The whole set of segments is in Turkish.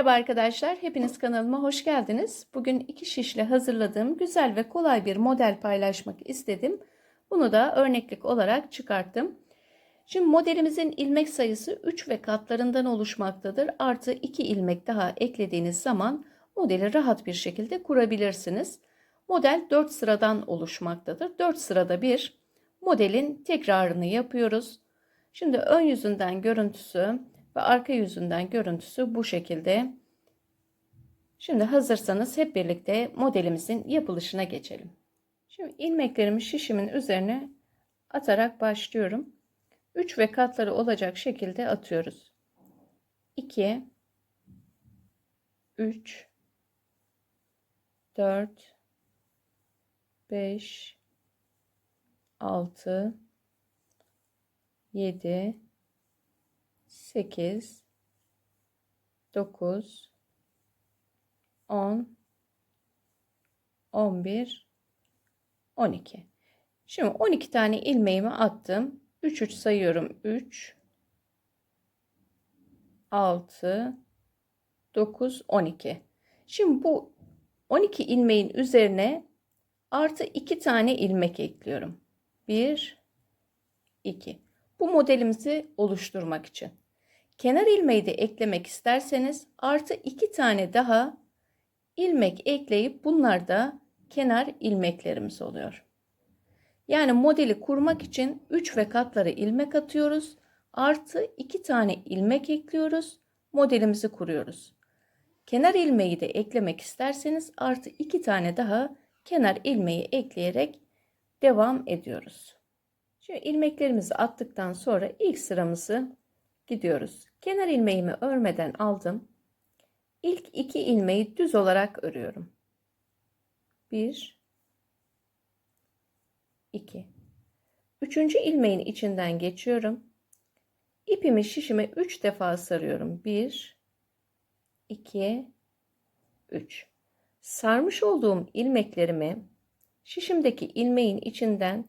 Merhaba arkadaşlar, hepiniz kanalıma hoş geldiniz. Bugün iki şişle hazırladığım güzel ve kolay bir model paylaşmak istedim. Bunu da örneklik olarak çıkarttım. Şimdi modelimizin ilmek sayısı 3 ve katlarından oluşmaktadır. Artı 2 ilmek daha eklediğiniz zaman modeli rahat bir şekilde kurabilirsiniz. Model 4 sıradan oluşmaktadır. 4 sırada bir modelin tekrarını yapıyoruz. Şimdi ön yüzünden görüntüsü ve arka yüzünden görüntüsü bu şekilde. Şimdi hazırsanız hep birlikte modelimizin yapılışına geçelim. Şimdi ilmeklerimi şişimin üzerine atarak başlıyorum. 3 ve katları olacak şekilde atıyoruz. 2 3 4 5 6 7 8 9 10 11 12 Şimdi 12 tane ilmeğimi attım. 3 3 sayıyorum. 3 6 9 12 Şimdi bu 12 ilmeğin üzerine artı 2 tane ilmek ekliyorum. 1 2 Bu modelimizi oluşturmak için. Kenar ilmeği de eklemek isterseniz artı 2 tane daha ilmek ekleyip bunlar da kenar ilmeklerimiz oluyor. Yani modeli kurmak için 3 ve katları ilmek atıyoruz. Artı 2 tane ilmek ekliyoruz. Modelimizi kuruyoruz. Kenar ilmeği de eklemek isterseniz artı 2 tane daha kenar ilmeği ekleyerek devam ediyoruz. Şimdi ilmeklerimizi attıktan sonra ilk sıramızı gidiyoruz. Kenar ilmeğimi örmeden aldım. İlk iki ilmeği düz olarak örüyorum. 1 2 Üçüncü ilmeğin içinden geçiyorum. İpimi şişime 3 defa sarıyorum. 1 2 3 Sarmış olduğum ilmeklerimi şişimdeki ilmeğin içinden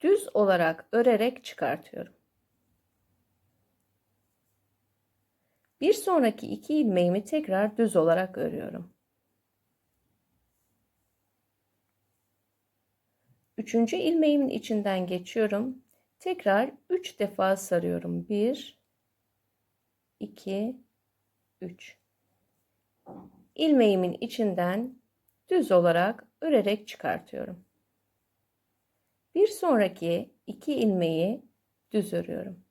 düz olarak örerek çıkartıyorum. Bir sonraki iki ilmeğimi tekrar düz olarak örüyorum. Üçüncü ilmeğimin içinden geçiyorum. Tekrar üç defa sarıyorum. Bir, iki, üç. İlmeğimin içinden düz olarak örerek çıkartıyorum. Bir sonraki iki ilmeği düz örüyorum.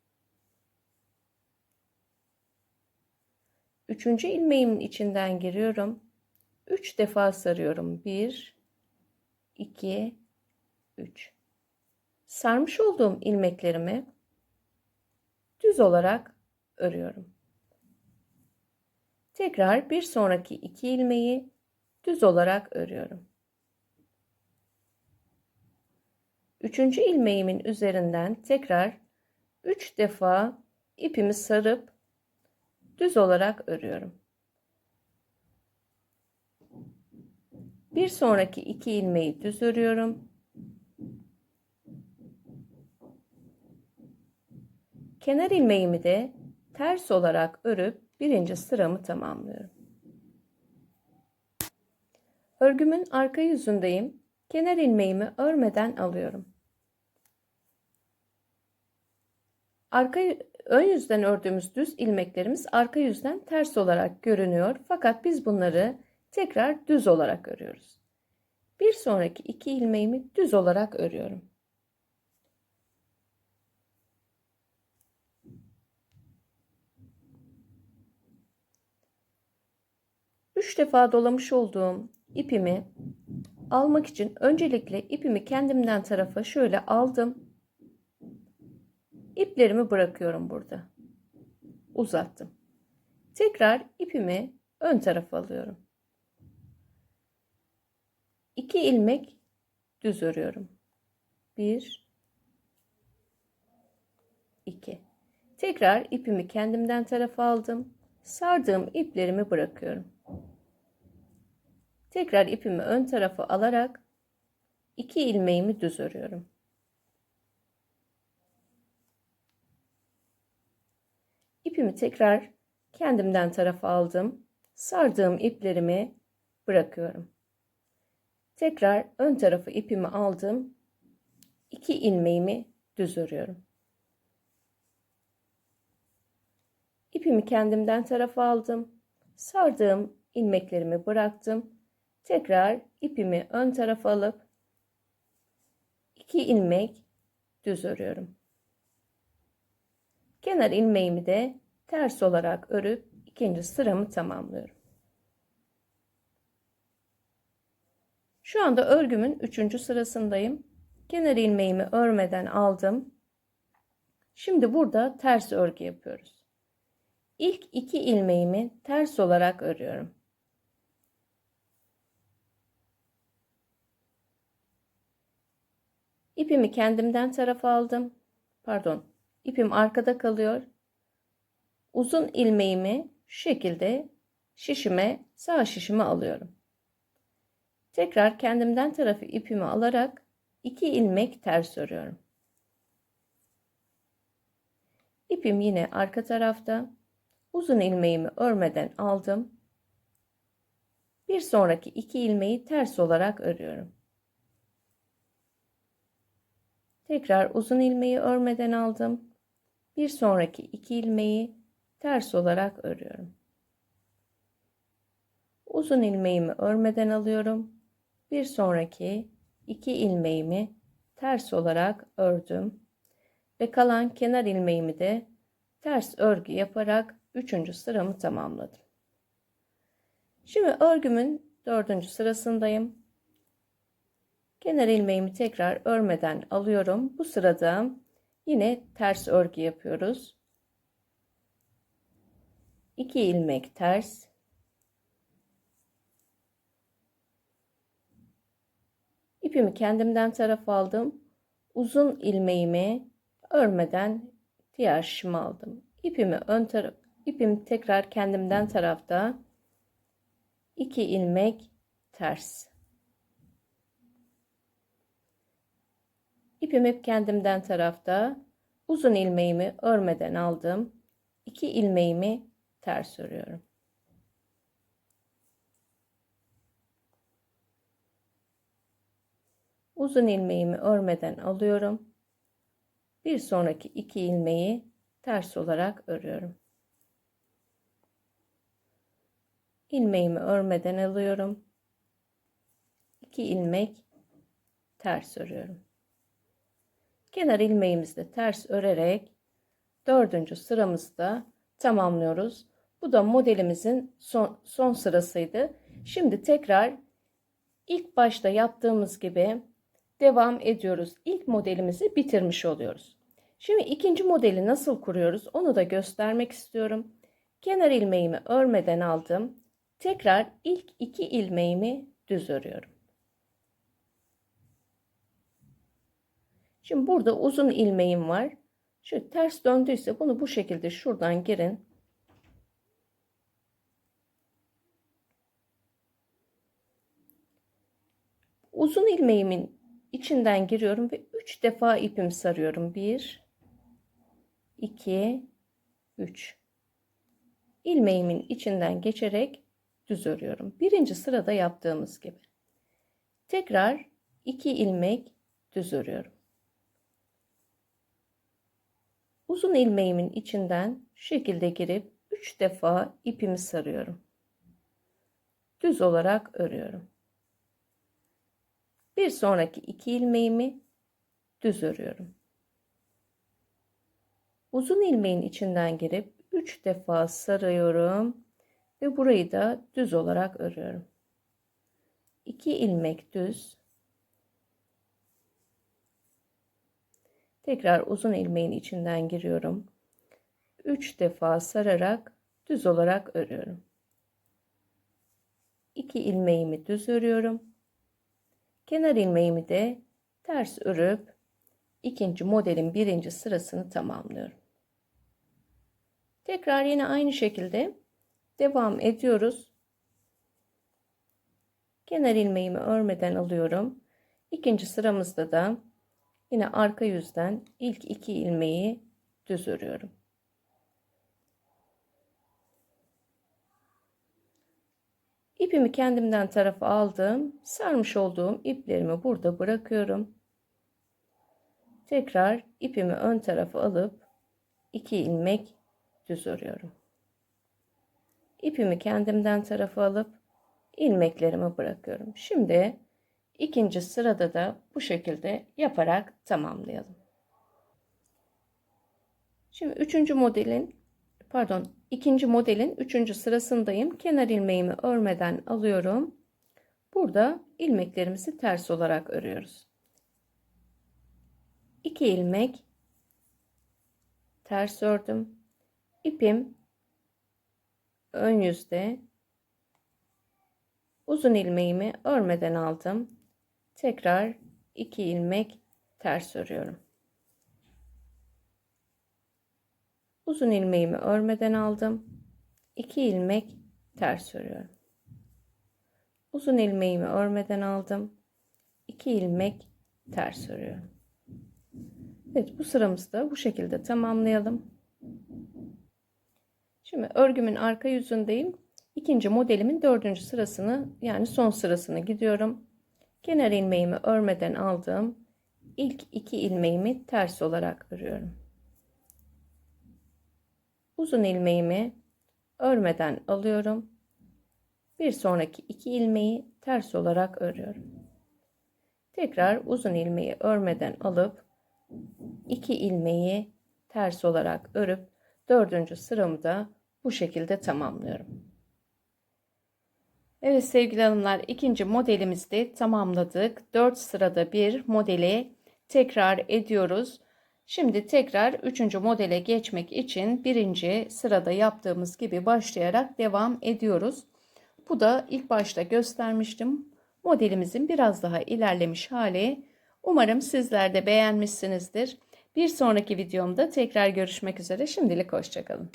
Üçüncü ilmeğimin içinden giriyorum. Üç defa sarıyorum. Bir, iki, üç. Sarmış olduğum ilmeklerimi düz olarak örüyorum. Tekrar bir sonraki iki ilmeği düz olarak örüyorum. Üçüncü ilmeğimin üzerinden tekrar üç defa ipimi sarıp düz olarak örüyorum. Bir sonraki iki ilmeği düz örüyorum. Kenar ilmeğimi de ters olarak örüp birinci sıramı tamamlıyorum. Örgümün arka yüzündeyim. Kenar ilmeğimi örmeden alıyorum. Arka ön yüzden ördüğümüz düz ilmeklerimiz arka yüzden ters olarak görünüyor. Fakat biz bunları tekrar düz olarak örüyoruz. Bir sonraki iki ilmeğimi düz olarak örüyorum. Üç defa dolamış olduğum ipimi almak için öncelikle ipimi kendimden tarafa şöyle aldım İplerimi bırakıyorum burada. Uzattım. Tekrar ipimi ön tarafa alıyorum. İki ilmek düz örüyorum. Bir, iki. Tekrar ipimi kendimden tarafa aldım. Sardığım iplerimi bırakıyorum. Tekrar ipimi ön tarafa alarak iki ilmeğimi düz örüyorum. İpimi tekrar kendimden tarafa aldım. sardığım iplerimi bırakıyorum. Tekrar ön tarafı ipimi aldım. 2 ilmeğimi düz örüyorum. İpimi kendimden tarafa aldım. Sardığım ilmeklerimi bıraktım. Tekrar ipimi ön tarafa alıp 2 ilmek düz örüyorum. Kenar ilmeğimi de ters olarak örüp ikinci sıramı tamamlıyorum. Şu anda örgümün üçüncü sırasındayım. Kenar ilmeğimi örmeden aldım. Şimdi burada ters örgü yapıyoruz. İlk iki ilmeğimi ters olarak örüyorum. İpimi kendimden tarafa aldım. Pardon, ipim arkada kalıyor. Uzun ilmeğimi şu şekilde şişime, sağ şişime alıyorum. Tekrar kendimden tarafı ipimi alarak iki ilmek ters örüyorum. İpim yine arka tarafta. Uzun ilmeğimi örmeden aldım. Bir sonraki iki ilmeği ters olarak örüyorum. Tekrar uzun ilmeği örmeden aldım. Bir sonraki iki ilmeği ters olarak örüyorum. Uzun ilmeğimi örmeden alıyorum. Bir sonraki iki ilmeğimi ters olarak ördüm ve kalan kenar ilmeğimi de ters örgü yaparak üçüncü sıramı tamamladım. Şimdi örgümün dördüncü sırasındayım. Kenar ilmeğimi tekrar örmeden alıyorum. Bu sırada yine ters örgü yapıyoruz. 2 ilmek ters. İpimi kendimden taraf aldım. Uzun ilmeğimi örmeden diğer şişime aldım. İpimi ön taraf ipimi tekrar kendimden tarafta 2 ilmek ters. İpim hep kendimden tarafta. Uzun ilmeğimi örmeden aldım. 2 ilmeğimi ters örüyorum. Uzun ilmeğimi örmeden alıyorum. Bir sonraki iki ilmeği ters olarak örüyorum. ilmeğimi örmeden alıyorum. 2 ilmek ters örüyorum. Kenar ilmeğimizde ters örerek dördüncü sıramızda tamamlıyoruz. Bu da modelimizin son, son sırasıydı. Şimdi tekrar ilk başta yaptığımız gibi devam ediyoruz. İlk modelimizi bitirmiş oluyoruz. Şimdi ikinci modeli nasıl kuruyoruz onu da göstermek istiyorum. Kenar ilmeğimi örmeden aldım. Tekrar ilk iki ilmeğimi düz örüyorum. Şimdi burada uzun ilmeğim var. Şu ters döndüyse bunu bu şekilde şuradan girin. Uzun ilmeğimin içinden giriyorum ve 3 defa ipimi sarıyorum. 1 2 3 ilmeğimin içinden geçerek düz örüyorum. Birinci sırada yaptığımız gibi. Tekrar 2 ilmek düz örüyorum. Uzun ilmeğimin içinden şu şekilde girip 3 defa ipimi sarıyorum. Düz olarak örüyorum. Bir sonraki iki ilmeğimi düz örüyorum. Uzun ilmeğin içinden girip 3 defa sarıyorum ve burayı da düz olarak örüyorum. 2 ilmek düz. Tekrar uzun ilmeğin içinden giriyorum. 3 defa sararak düz olarak örüyorum. 2 ilmeğimi düz örüyorum. Kenar ilmeğimi de ters örüp ikinci modelin birinci sırasını tamamlıyorum. Tekrar yine aynı şekilde devam ediyoruz. Kenar ilmeğimi örmeden alıyorum. İkinci sıramızda da yine arka yüzden ilk iki ilmeği düz örüyorum. İpimi kendimden tarafa aldım. Sarmış olduğum iplerimi burada bırakıyorum. Tekrar ipimi ön tarafa alıp 2 ilmek düz örüyorum. İpimi kendimden tarafa alıp ilmeklerimi bırakıyorum. Şimdi ikinci sırada da bu şekilde yaparak tamamlayalım. Şimdi üçüncü modelin pardon ikinci modelin üçüncü sırasındayım. Kenar ilmeğimi örmeden alıyorum. Burada ilmeklerimizi ters olarak örüyoruz. 2 ilmek ters ördüm. İpim ön yüzde uzun ilmeğimi örmeden aldım. Tekrar 2 ilmek ters örüyorum. Uzun ilmeğimi örmeden aldım. 2 ilmek ters örüyorum. Uzun ilmeğimi örmeden aldım. 2 ilmek ters örüyorum. Evet bu sıramızı da bu şekilde tamamlayalım. Şimdi örgümün arka yüzündeyim. İkinci modelimin dördüncü sırasını yani son sırasını gidiyorum. Kenar ilmeğimi örmeden aldığım ilk iki ilmeğimi ters olarak örüyorum. Uzun ilmeğimi örmeden alıyorum. Bir sonraki iki ilmeği ters olarak örüyorum. Tekrar uzun ilmeği örmeden alıp iki ilmeği ters olarak örüp dördüncü sıramı da bu şekilde tamamlıyorum. Evet sevgili hanımlar ikinci modelimizi tamamladık. 4 sırada bir modeli tekrar ediyoruz. Şimdi tekrar üçüncü modele geçmek için birinci sırada yaptığımız gibi başlayarak devam ediyoruz. Bu da ilk başta göstermiştim. Modelimizin biraz daha ilerlemiş hali. Umarım sizler de beğenmişsinizdir. Bir sonraki videomda tekrar görüşmek üzere. Şimdilik hoşçakalın.